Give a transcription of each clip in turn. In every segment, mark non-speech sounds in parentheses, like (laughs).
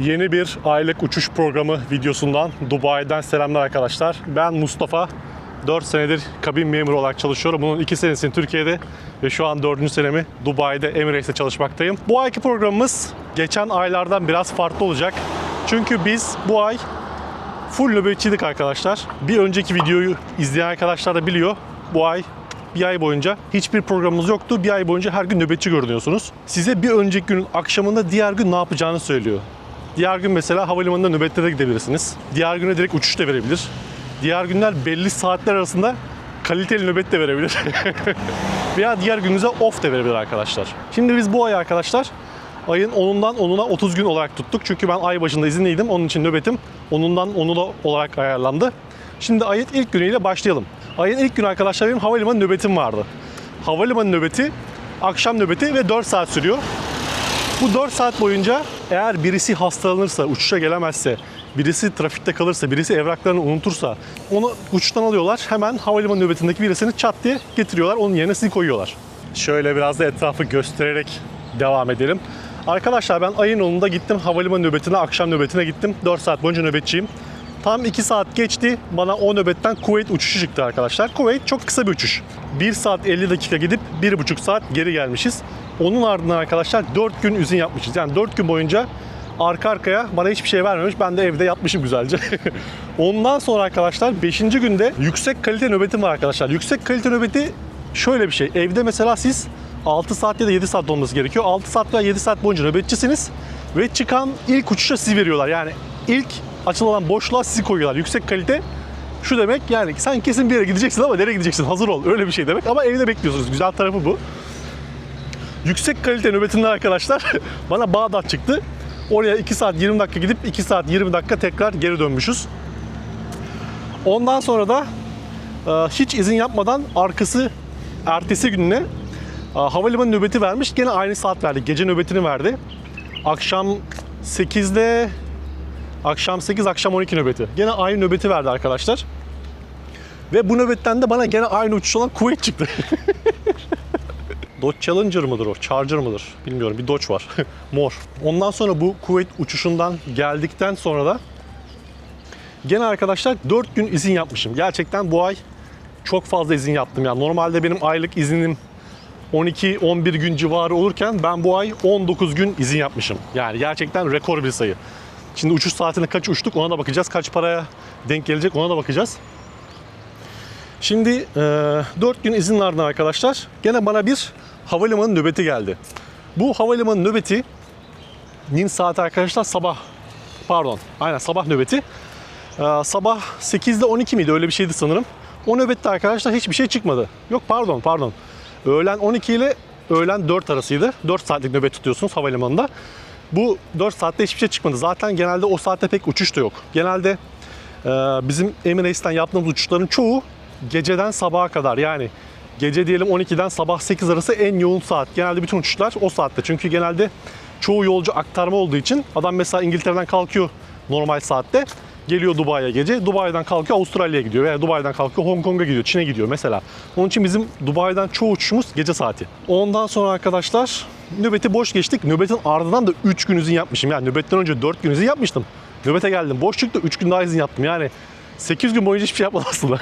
Yeni bir aylık uçuş programı videosundan Dubai'den selamlar arkadaşlar. Ben Mustafa. 4 senedir kabin memuru olarak çalışıyorum. Bunun 2 senesini Türkiye'de ve şu an 4. senemi Dubai'de Emirates'te çalışmaktayım. Bu ayki programımız geçen aylardan biraz farklı olacak. Çünkü biz bu ay full nöbetçiydik arkadaşlar. Bir önceki videoyu izleyen arkadaşlar da biliyor. Bu ay bir ay boyunca hiçbir programımız yoktu. Bir ay boyunca her gün nöbetçi görünüyorsunuz. Size bir önceki günün akşamında diğer gün ne yapacağını söylüyor. Diğer gün mesela havalimanında nöbette de gidebilirsiniz. Diğer güne direkt uçuş da verebilir. Diğer günler belli saatler arasında kaliteli nöbet de verebilir. (laughs) Veya diğer gününüze off da verebilir arkadaşlar. Şimdi biz bu ay arkadaşlar ayın 10'undan 10'una 30 gün olarak tuttuk. Çünkü ben ay başında izinliydim. Onun için nöbetim 10'undan 10'una olarak ayarlandı. Şimdi ayın ilk günüyle başlayalım. Ayın ilk günü arkadaşlar benim havalimanı nöbetim vardı. Havalimanı nöbeti, akşam nöbeti ve 4 saat sürüyor. Bu 4 saat boyunca eğer birisi hastalanırsa, uçuşa gelemezse, birisi trafikte kalırsa, birisi evraklarını unutursa onu uçuştan alıyorlar. Hemen havalimanı nöbetindeki birisini çat diye getiriyorlar. Onun yerine sizi koyuyorlar. Şöyle biraz da etrafı göstererek devam edelim. Arkadaşlar ben ayın 10'unda gittim havalimanı nöbetine, akşam nöbetine gittim. 4 saat boyunca nöbetçiyim. Tam 2 saat geçti. Bana o nöbetten Kuveyt uçuşu çıktı arkadaşlar. Kuveyt çok kısa bir uçuş. 1 saat 50 dakika gidip 1,5 saat geri gelmişiz. Onun ardından arkadaşlar 4 gün izin yapmışız. Yani 4 gün boyunca arka arkaya bana hiçbir şey vermemiş. Ben de evde yatmışım güzelce. (laughs) Ondan sonra arkadaşlar 5. günde yüksek kalite nöbetim var arkadaşlar. Yüksek kalite nöbeti şöyle bir şey. Evde mesela siz 6 saat ya da 7 saat olması gerekiyor. 6 saat veya 7 saat boyunca nöbetçisiniz. Ve çıkan ilk uçuşa sizi veriyorlar. Yani ilk açılan boşluğa sizi koyuyorlar. Yüksek kalite şu demek yani sen kesin bir yere gideceksin ama nereye gideceksin hazır ol. Öyle bir şey demek ama evde bekliyorsunuz. Güzel tarafı bu. Yüksek kalite nöbetinden arkadaşlar (laughs) bana Bağdat çıktı. Oraya 2 saat 20 dakika gidip 2 saat 20 dakika tekrar geri dönmüşüz. Ondan sonra da e, hiç izin yapmadan arkası ertesi gününe e, havalimanı nöbeti vermiş. Gene aynı saat verdi. Gece nöbetini verdi. Akşam 8'de akşam 8 akşam 12 nöbeti. Gene aynı nöbeti verdi arkadaşlar. Ve bu nöbetten de bana gene aynı uçuş olan Kuveyt çıktı. (laughs) Dodge Challenger mıdır o? Charger mıdır? Bilmiyorum. Bir Dodge var. (laughs) Mor. Ondan sonra bu Kuveyt uçuşundan geldikten sonra da gene arkadaşlar 4 gün izin yapmışım. Gerçekten bu ay çok fazla izin yaptım. Yani normalde benim aylık iznim 12-11 gün civarı olurken ben bu ay 19 gün izin yapmışım. Yani gerçekten rekor bir sayı. Şimdi uçuş saatine kaç uçtuk ona da bakacağız. Kaç paraya denk gelecek ona da bakacağız. Şimdi e, 4 gün izin ardından arkadaşlar gene bana bir havalimanı nöbeti geldi. Bu havalimanı nöbetinin saati arkadaşlar sabah pardon aynen sabah nöbeti. E, sabah 8'de 12 miydi öyle bir şeydi sanırım. O nöbette arkadaşlar hiçbir şey çıkmadı. Yok pardon pardon. Öğlen 12 ile öğlen 4 arasıydı. 4 saatlik nöbet tutuyorsunuz havalimanında. Bu 4 saatte hiçbir şey çıkmadı. Zaten genelde o saatte pek uçuş da yok. Genelde e, bizim Emirates'ten yaptığımız uçuşların çoğu geceden sabaha kadar yani gece diyelim 12'den sabah 8 arası en yoğun saat. Genelde bütün uçuşlar o saatte. Çünkü genelde çoğu yolcu aktarma olduğu için adam mesela İngiltere'den kalkıyor normal saatte. Geliyor Dubai'ye gece. Dubai'den kalkıyor Avustralya'ya gidiyor veya Dubai'den kalkıyor Hong Kong'a gidiyor, Çin'e gidiyor mesela. Onun için bizim Dubai'den çoğu uçuşumuz gece saati. Ondan sonra arkadaşlar nöbeti boş geçtik. Nöbetin ardından da 3 gün izin yapmışım. Yani nöbetten önce 4 gün izin yapmıştım. Nöbete geldim. Boş çıktı 3 gün daha izin yaptım. Yani 8 gün boyunca hiçbir şey yapmadım aslında.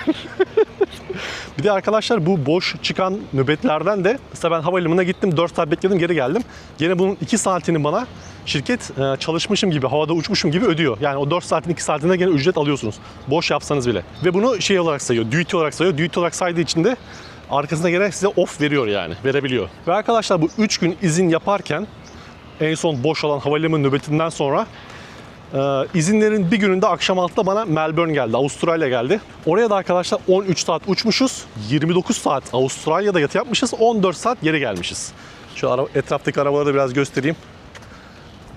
(laughs) bir de arkadaşlar bu boş çıkan nöbetlerden de mesela ben havalimanına gittim 4 saat bekledim geri geldim. Gene bunun 2 saatini bana şirket e, çalışmışım gibi havada uçmuşum gibi ödüyor. Yani o 4 saatin 2 saatinde gene ücret alıyorsunuz. Boş yapsanız bile. Ve bunu şey olarak sayıyor. Duty olarak sayıyor. Duty olarak saydığı için de arkasına gene size off veriyor yani. Verebiliyor. Ve arkadaşlar bu 3 gün izin yaparken en son boş olan havalimanı nöbetinden sonra ee, izinlerin bir gününde akşam 6'da bana Melbourne geldi, Avustralya geldi. Oraya da arkadaşlar 13 saat uçmuşuz, 29 saat Avustralya'da yatı yapmışız, 14 saat geri gelmişiz. Şu ara, etraftaki arabaları da biraz göstereyim.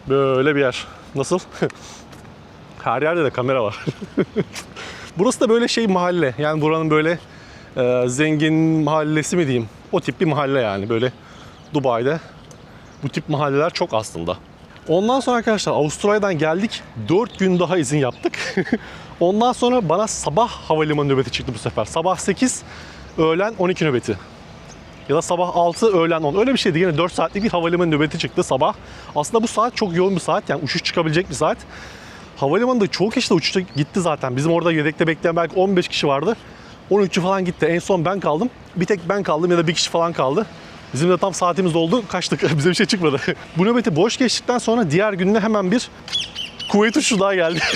Böyle bir yer. Nasıl? (laughs) Her yerde de kamera var. (laughs) Burası da böyle şey mahalle. Yani buranın böyle e, zengin mahallesi mi diyeyim? O tip bir mahalle yani böyle Dubai'de. Bu tip mahalleler çok aslında. Ondan sonra arkadaşlar Avustralya'dan geldik. 4 gün daha izin yaptık. (laughs) Ondan sonra bana sabah havalimanı nöbeti çıktı bu sefer. Sabah 8, öğlen 12 nöbeti. ya da sabah 6 öğlen 10 öyle bir şeydi. Yine 4 saatlik bir havalimanı nöbeti çıktı sabah. Aslında bu saat çok yoğun bir saat yani uçuş çıkabilecek bir saat. Havalimanında çoğu kişi de uçuşa gitti zaten. Bizim orada yedekte bekleyen belki 15 kişi vardı. 13'ü falan gitti. En son ben kaldım. Bir tek ben kaldım ya da bir kişi falan kaldı. Bizim de tam saatimiz doldu. Kaçtık. (laughs) Bize bir şey çıkmadı. (laughs) Bu nöbeti boş geçtikten sonra diğer günde hemen bir Kuveyt uçuşu daha geldi. (laughs)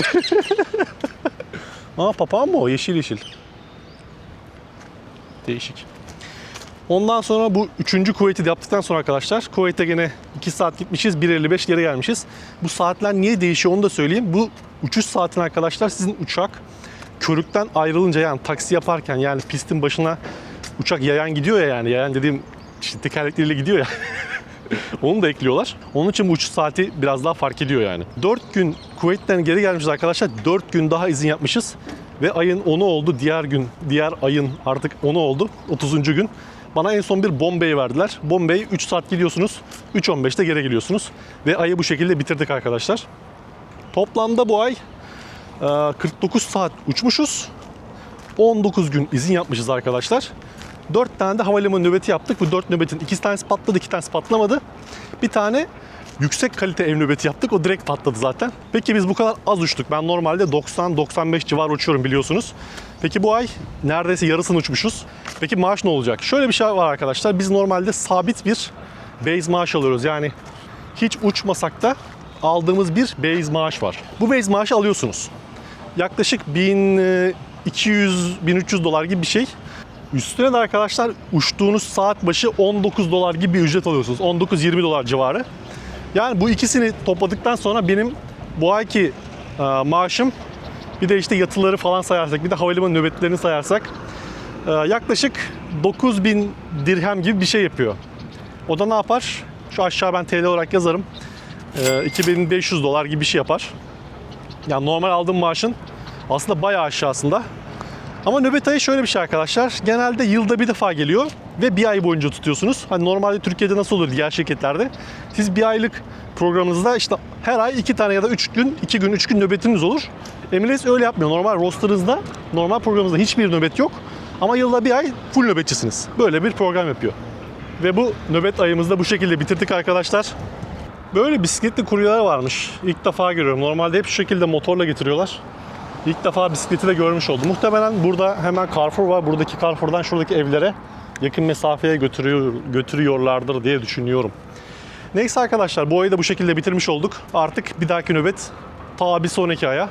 Aa papağan mı o? Yeşil yeşil. Değişik. Ondan sonra bu üçüncü kuvveti de yaptıktan sonra arkadaşlar Kuveyt'e gene 2 saat gitmişiz 1.55 geri gelmişiz. Bu saatler niye değişiyor onu da söyleyeyim. Bu uçuş saatini arkadaşlar sizin uçak körükten ayrılınca yani taksi yaparken yani pistin başına uçak yayan gidiyor ya yani yayan dediğim işte tekerlekleriyle gidiyor ya. (laughs) Onu da ekliyorlar. Onun için bu uçuş saati biraz daha fark ediyor yani. 4 gün Kuveyt'ten geri gelmişiz arkadaşlar. 4 gün daha izin yapmışız. Ve ayın 10'u oldu. Diğer gün, diğer ayın artık 10'u oldu. 30. gün. Bana en son bir Bombay verdiler. Bombay 3 saat gidiyorsunuz. 3.15'te geri geliyorsunuz. Ve ayı bu şekilde bitirdik arkadaşlar. Toplamda bu ay e, 49 saat uçmuşuz. 19 gün izin yapmışız arkadaşlar. 4 tane de havalimanı nöbeti yaptık. Bu 4 nöbetin 2 tanesi patladı, 2 tanesi patlamadı. Bir tane yüksek kalite ev nöbeti yaptık. O direkt patladı zaten. Peki biz bu kadar az uçtuk. Ben normalde 90-95 civar uçuyorum biliyorsunuz. Peki bu ay neredeyse yarısını uçmuşuz. Peki maaş ne olacak? Şöyle bir şey var arkadaşlar. Biz normalde sabit bir base maaş alıyoruz. Yani hiç uçmasak da aldığımız bir base maaş var. Bu base maaşı alıyorsunuz. Yaklaşık 1200-1300 dolar gibi bir şey. Üstüne de arkadaşlar uçtuğunuz saat başı 19 dolar gibi bir ücret alıyorsunuz. 19-20 dolar civarı. Yani bu ikisini topladıktan sonra benim bu ayki e, maaşım bir de işte yatıları falan sayarsak bir de havalimanı nöbetlerini sayarsak e, yaklaşık 9000 dirhem gibi bir şey yapıyor. O da ne yapar? Şu aşağı ben TL olarak yazarım. E, 2500 dolar gibi bir şey yapar. Yani normal aldığım maaşın aslında bayağı aşağısında. Ama nöbet ayı şöyle bir şey arkadaşlar. Genelde yılda bir defa geliyor ve bir ay boyunca tutuyorsunuz. Hani normalde Türkiye'de nasıl olur diğer şirketlerde? Siz bir aylık programınızda işte her ay iki tane ya da üç gün, iki gün, üç gün nöbetiniz olur. Emirates öyle yapmıyor. Normal rosterınızda, normal programınızda hiçbir nöbet yok. Ama yılda bir ay full nöbetçisiniz. Böyle bir program yapıyor. Ve bu nöbet ayımızda bu şekilde bitirdik arkadaşlar. Böyle bisikletli kuryeler varmış. İlk defa görüyorum. Normalde hep şu şekilde motorla getiriyorlar. İlk defa bisikleti de görmüş oldum. Muhtemelen burada hemen Carrefour var. Buradaki Carrefour'dan şuradaki evlere yakın mesafeye götürüyor, götürüyorlardır diye düşünüyorum. Neyse arkadaşlar bu ayı da bu şekilde bitirmiş olduk. Artık bir dahaki nöbet ta bir sonraki aya.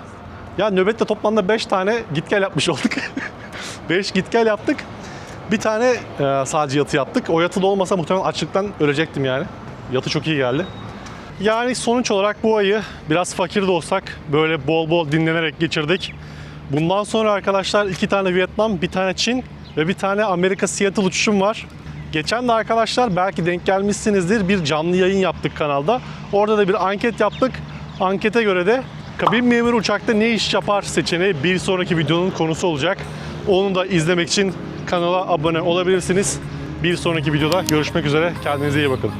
Ya nöbette toplamda 5 tane git gel yapmış olduk. (laughs) 5 git gel yaptık. Bir tane e, sadece yatı yaptık. O yatı da olmasa muhtemelen açlıktan ölecektim yani. Yatı çok iyi geldi. Yani sonuç olarak bu ayı biraz fakir de olsak böyle bol bol dinlenerek geçirdik. Bundan sonra arkadaşlar iki tane Vietnam, bir tane Çin ve bir tane Amerika Seattle uçuşum var. Geçen de arkadaşlar belki denk gelmişsinizdir bir canlı yayın yaptık kanalda. Orada da bir anket yaptık. Ankete göre de kabin memuru uçakta ne iş yapar seçeneği bir sonraki videonun konusu olacak. Onu da izlemek için kanala abone olabilirsiniz. Bir sonraki videoda görüşmek üzere. Kendinize iyi bakın.